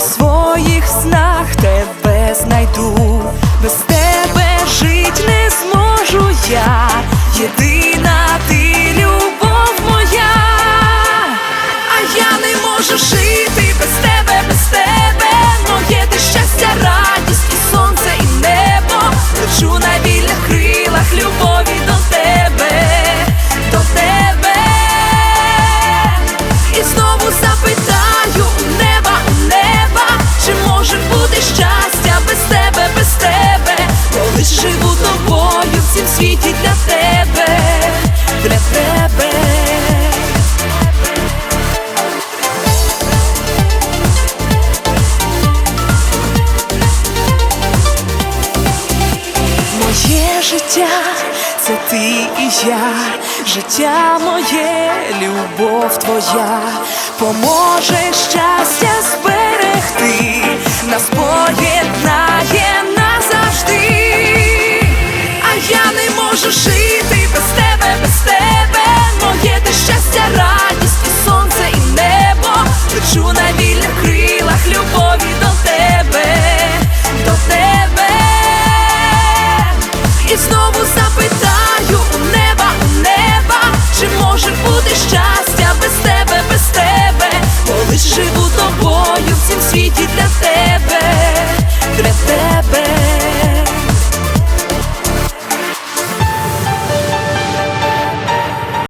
своїх снах тебе знайду, без тебе жить не зможу я. Єдиний Моє життя це ти і я, життя моє, любов твоя, поможе щастя зберегти, нас поєднає назавжди, а я не можу жити без тебе.